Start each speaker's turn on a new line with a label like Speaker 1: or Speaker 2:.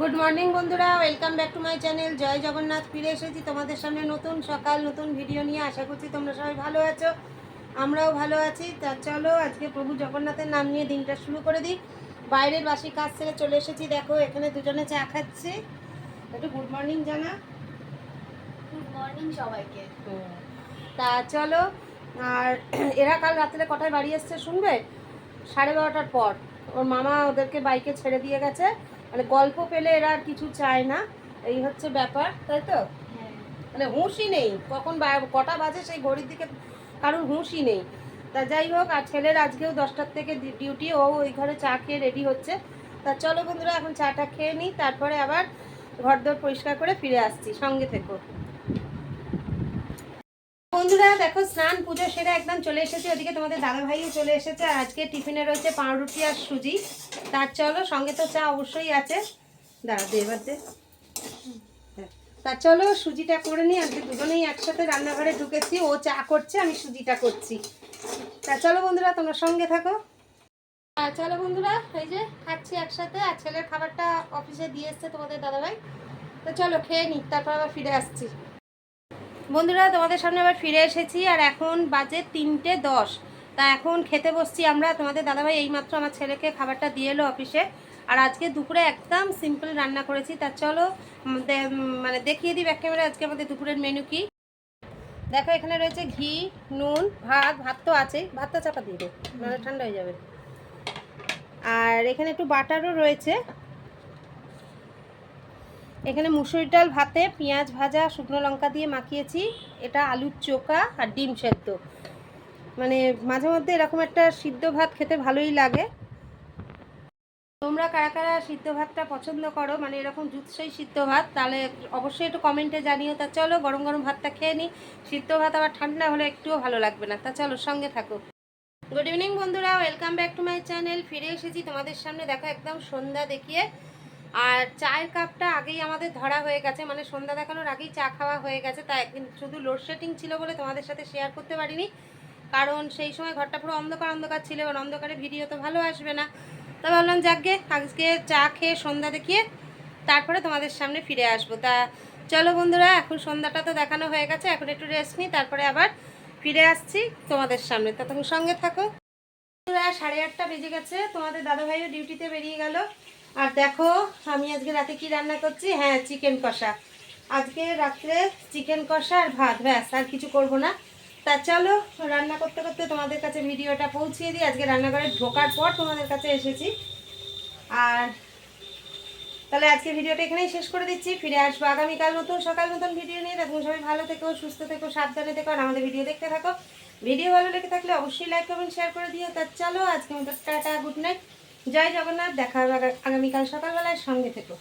Speaker 1: Good morning বন্ধুরা। Welcome back to my channel Jai Jagannath ফিরে এসেছি তোমাদের সামনে নতুন সকাল নতুন ভিডিও নিয়ে। আশা করছি তোমরা সবাই ভালো আছো। আমরাও ভালো আছি। তা চলো আজকে প্রভু জগন্নাথের নাম নিয়ে দিনটা শুরু করে দিই। বাইরের বাসি কাজ ছেড়ে চলে এসেছি। দেখো এখানে দুজনে চা খাচ্ছে। একটু গুড মর্নিং জানা।
Speaker 2: গুড মর্নিং সবাইকে।
Speaker 1: তা চলো আর এরা কাল রাত্রে কটায় বাড়ি এসছে শুনবে? সাড়ে বারোটার পর। ওর মামা ওদেরকে বাইকে ছেড়ে দিয়ে গেছে। মানে গল্প পেলে এরা আর কিছু চায় না। এই হচ্ছে ব্যাপার, তাই তো? মানে হুঁশি নেই। কখন কটা বাজে সেই ঘড়ির দিকে কারোর হুঁশি নেই। তা যাই হোক, আর ছেলের আজকেও দশটার থেকে ডিউটি, ও ওই ঘরে চা খেয়ে রেডি হচ্ছে। তা চলো বন্ধুরা, এখন চাটা খেয়ে নিই, তারপরে আবার ঘর দর পরিষ্কার করে ফিরে আসছি। সঙ্গে থেকো। বন্ধুরা, দেখো, স্নান, পুজো সেরে একদম চলে এসেছি। ওদিকে তোমাদের দাদা ভাইও চলে এসেছে। আজকে টিফিনে রয়েছে পাউরুটি আর সুজি। তার চলো, সঙ্গে তো চা অবশ্যই আছে। দাঁড়া, দে এবার দে। তা চলো, সুজিটা করে নিই। আজকে দুজনেই একসাথে রান্নাঘরে ঢুকেছি। ও চা করছে, আমি সুজিটা করছি। তা চলো বন্ধুরা, তোমরা সঙ্গে থাকো। চলো বন্ধুরা, এই যে খাচ্ছি একসাথে। আর ছেলের খাবারটা অফিসে দিয়ে এসছে তোমাদের দাদাভাই। তো চলো, খেয়ে নিই। তারপর আবার ফিরে আসছি। বন্ধুরা, তোমাদের সামনে আবার ফিরে এসেছি আর এখন বাজে তিনটে দশ। তা এখন খেতে বসছি আমরা। তোমাদের দাদাভাই এইমাত্র আমার ছেলেকে খাবারটা দিয়ে এলো অফিসে। আর আজকে দুপুরে একদম সিম্পল রান্না করেছি। তা চলো মানে দেখিয়ে দিই ব্যাক ক্যামেরা আজকে আমাদের দুপুরের মেনু কি। দেখো, এখানে রয়েছে ঘি, নুন, ভাত ভাত তো আছেই। ভাতটা চাপা দিয়ে দে, নাহলে ঠান্ডা হয়ে যাবে। আর এখানে একটু বাটারও রয়েছে। এখানে মুসুরি ডাল, ভাতে, পেঁয়াজ ভাজা, শুকনো লঙ্কা দিয়ে মাখিয়েছি। এটা আলুর চোখা আর ডিম সেদ্ধ। মানে মাঝে মধ্যে এরকম একটা সিদ্ধ ভাত খেতে ভালোই লাগে। তোমরা কারা কারা সিদ্ধ ভাতটা পছন্দ করো? মানে এরকম জুৎসই সিদ্ধ ভাত, তাহলে অবশ্যই একটু কমেন্টে জানিও। তা চলো, গরম গরম ভাতটা খেয়ে নিই। সিদ্ধ ভাত আবার ঠান্ডা হলে একটুও ভালো লাগবে না। তা চলো, সঙ্গে থাকো। গুড ইভিনিং বন্ধুরা welcome back to my channel ফিরে এসেছি তোমাদের সামনে। দেখো, একদম সন্ধ্যা দেখিয়ে আর চায়ের কাপটা আগেই আমাদের ধরা হয়ে গেছে। মানে সন্ধ্যা দেখানোর আগেই চা খাওয়া হয়ে গেছে। তা একদিন শুধু লোডশেডিং ছিল বলে তোমাদের সাথে শেয়ার করতে পারিনি। কারণ সেই সময় ঘরটা পুরো অন্ধকার অন্ধকার ছিল। এবার অন্ধকারে ভিডিও তো ভালো আসবে না। তা ভাবলাম, যাকগে, আজকে চা খেয়ে সন্ধ্যা দেখিয়ে তারপরে তোমাদের সামনে ফিরে আসব। তা চলো বন্ধুরা, এখন সন্ধ্যাটা তো দেখানো হয়ে গেছে। এখন একটু রেস্ট নিই, তারপরে আবার ফিরে আসছি তোমাদের সামনে। তা তুমি সঙ্গে থাকো। সাড়ে আটটা বেজে গেছে। তোমাদের দাদাভাইও ডিউটিতে বেরিয়ে গেল। আর দেখো, আমি আজকে রাতে কি রান্না করছি? হ্যাঁ চিকেন কষা। আজকে রাত্রে চিকেন কষা আর ভাত, ব্যাস, আর কিছু করব না। তা চলো, রান্না করতে করতে তোমাদের কাছে ভিডিওটা পৌঁছিয়ে দিই। আজকে রান্নাঘরে ঢোকার পর তোমাদের কাছে এসেছি। আর তাহলে আজকে ভিডিওটা এখানেই শেষ করে দিচ্ছি। ফিরে আসব আগামীকাল নতুন, সকাল নতুন ভিডিও নিয়ে। তখন সবাই ভালো থেকো, সুস্থ থেকো, সাবধানে থেকো, আর আমাদের ভিডিও দেখতে থাকো। ভিডিও ভালো লেগে থাকলে অবশ্যই লাইক কমেন্ট শেয়ার করে দিও। তা চলো আজকে মতো tata good night Jai Jagannath দেখা হবে আগামীকাল সকালবেলায় সঙ্গে থেকো।